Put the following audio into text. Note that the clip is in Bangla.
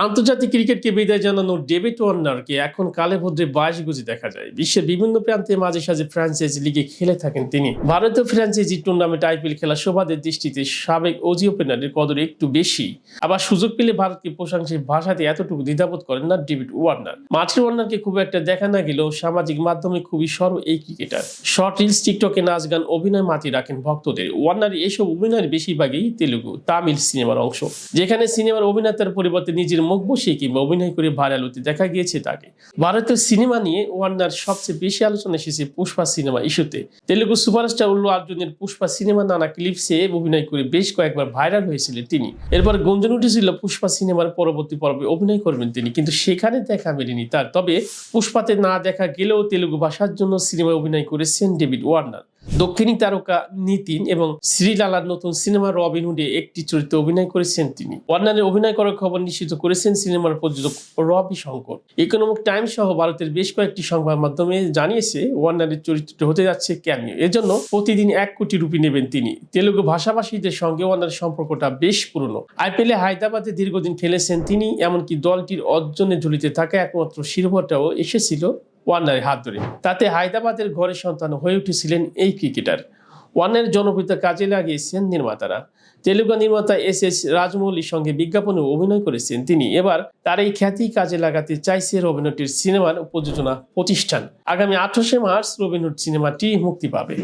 আন্তর্জাতিক ক্রিকেটকে বিদায় জানানো ডেভিড ওয়ার্নারকে এখন কালে ভদ্রে বাইশ গুজি দেখা যায়। বিশ্বের বিভিন্ন প্রান্তে মাঝে সাঝে ফ্র্যাঞ্চাইজি লিগে খেলে থাকেন তিনি। ভারতীয় ফ্র্যাঞ্চাইজি টুর্নামেন্ট আইপিএল খেলা শোভাদের দৃষ্টিতে সাবেক ওজি ওপেনারের কদর একটু বেশি। আবার সুযোগ পেলে ভারতকে প্রশংসায় ভাষাতে এতটুকু দ্বিধাবোধ করেন না ডেভিড ওয়ার্নার। মাঠের ওয়ার্নারকে খুব একটা দেখা না গেলেও সামাজিক মাধ্যমে খুবই সরব এই ক্রিকেটার। শর্ট রিলস, টিকটকে নাচ গান, অভিনয় মাতি রাখেন ভক্তদের। ওয়ার্নার এসব অভিনয়ের বেশিরভাগই তেলুগু, তামিল সিনেমার অংশ। যেখানে সিনেমার অভিনেতার পরিবর্তে নিজের মুখ বসিয়ে কিংবা অভিনয় করে ভাইরাল হতে দেখা গিয়েছে তাকে। ভারতীয় সিনেমা নিয়ে ওয়ার্নার সবচেয়ে বেশি আলোচনা এসেছে পুষ্পা সিনেমা ইস্যুতে। তেলুগু সুপারস্টার উল্লু আর্জুনের পুষ্পা সিনেমা নানা ক্লিপসে অভিনয় করে বেশ কয়েকবার ভাইরাল হয়েছিলেন তিনি। এরপর গুঞ্জন উঠেছিল পুষ্পা সিনেমার পরবর্তী পর্বে অভিনয় করবেন তিনি, কিন্তু সেখানে দেখা মেলেনি তার। তবে পুষ্পাতে না দেখা গেলেও তেলুগু ভাষার জন্য সিনেমায় অভিনয় করেছেন ডেভিড ওয়ার্নার। দক্ষিণী তারকা নিতিন এবং শ্রীলালার নতুন সিনেমা রবিনহুডে একটি চরিত্রে অভিনয় করেছেন তিনি। ওয়ার্নারের অভিনয় করার খবর নিশ্চিত করেছেন সিনেমার প্রযোজক রবি শঙ্কর। ইকোনমিক টাইম সহ ভারতের বেশ কয়েকটি সংবাদ মাধ্যমে জানিয়েছে, ওয়ার্নারের চরিত্রটি হতে যাচ্ছে ক্যামিও। এজন্য প্রতিদিন এক কোটি রুপি নেবেন তিনি। তেলুগু ভাষাভাষীদের সঙ্গে ওয়ার্নারের সম্পর্কটা বেশ পুরনো। আইপিএলে হায়দ্রাবাদে দীর্ঘদিন খেলেছেন তিনি, এমনকি দলটির অর্জনে ঝুলিতে থাকা একমাত্র শিরোপাটাও এসেছিল ওয়ার্নারের হাত ধরে। তাতে হায়দ্রাবাদের ঘরে সন্তান হয়ে উঠেছিলেন এই ক্রিকেটার। ওয়ানের জনপ্রিয়তা কাজে লাগিয়েছেন নির্মাতারা। তেলুগু নির্মাতা এস এস রাজমৌলির সঙ্গে বিজ্ঞাপনে অভিনয় করেছেন তিনি। এবার তার এই খ্যাতি কাজে লাগাতে চাইছে রবীন্দ্রটির সিনেমার প্রযোজনা প্রতিষ্ঠান। আগামী আঠাশে মার্চ রবীন্দ্র সিনেমাটি মুক্তি পাবে।